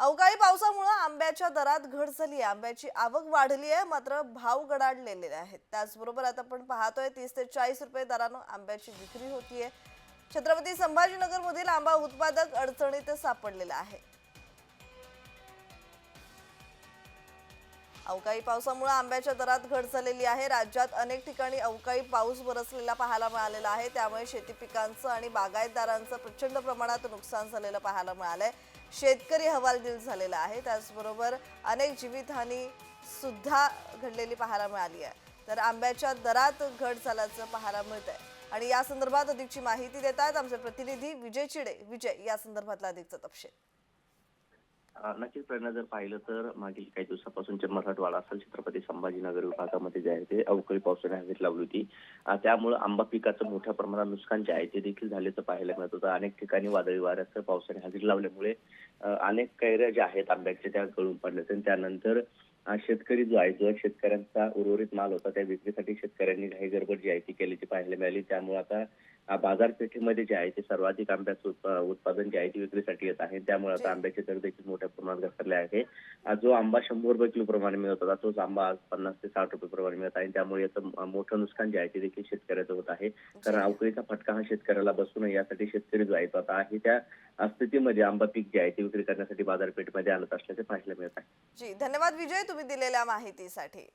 अवकाळी पावसामुळे आंब्याच्या दरात घट झाली आहे. आंब्याची आवक वाढली आहे मात्र भाव गडाडलेले आहेत. त्याचबरोबर आता आपण पाहतोय तीस ते चाळीस रुपये दरानं आंब्याची विक्री होतीये. छत्रपती संभाजीनगर मधील आंबा उत्पादक अडचणीत सापडलेला आहे. अवकाळी पावसामुळे आंब्याच्या दरात घट झालेली आहे. राज्यात अनेक ठिकाणी अवकाळी पाऊस बरसलेला पाहायला मिळालेला आहे. त्यामुळे शेती पिकांचं आणि बागायतदारांचं प्रचंड प्रमाणात नुकसान झालेलं पाहायला मिळालंय. शेतकरी हवालदिल झालेला आहे. त्याचबरोबर अनेक जीवितहानी सुद्धा घडलेली पाहायला मिळाली आहे. तर आंब्याच्या दरात घट झाल्याचं पाहायला मिळत आहे आणि या संदर्भात अधिकची माहिती देत आहेत आमचे प्रतिनिधी विजय चिडे. विजय या संदर्भातला अधिकचा तपशील. नक्कीच प्रेरणा जर पाहिलं तर मागील काही दिवसापासून मराठवाडा असेल छत्रपती संभाजीनगर विभागामध्ये जे आहे ते अवकाळी पावसाने हवेत लावली होती. त्यामुळे आंबा पिकाचं मोठ्या प्रमाणात नुकसान जे आहे ते देखील झाल्याचं पाहायला मिळत होतं. अनेक ठिकाणी वादळी वाऱ्याचं पावसाने हजेरी लावल्यामुळे अनेक कैऱ्या ज्या आहेत आंब्याच्या त्या गळून पडल्या आणि त्यानंतर शेतकरी जो आहे जो शेतकऱ्यांचा उर्वरित माल होता त्या विक्रीसाठी शेतकऱ्यांनी घाई गडबड जी आहे ती केल्याची पाहायला मिळाली. त्यामुळे आता बाजारपेठेमध्ये जे आहे ते सर्वाधिक आंब्याचं उत्पा- उत्पादन जे आहे ते विक्रीसाठी येत आहे. त्यामुळे. आता आंब्याचे दर देखील मोठ्या प्रमाणात घसरले आहे. जो आंबा शंभर रुपये किलो प्रमाणे मिळत होता तोच आंबा आज पन्नास ते साठ रुपये प्रमाणे मिळत आहे. त्यामुळे याचं मोठं नुकसान जे आहे ते देखील शेतकऱ्याचं होत आहे. कारण अवकाळीचा फटका हा शेतकऱ्याला बसू नये यासाठी शेतकरी जो आहे तो आता आहे त्या स्थितीमध्ये आंबा पीक जे आहे ते विक्री करण्यासाठी बाजारपेठेमध्ये आणत असल्याचे पाहायला मिळत आहे. जी धन्यवाद विजय तुम्ही दिलेल्या माहितीसाठी.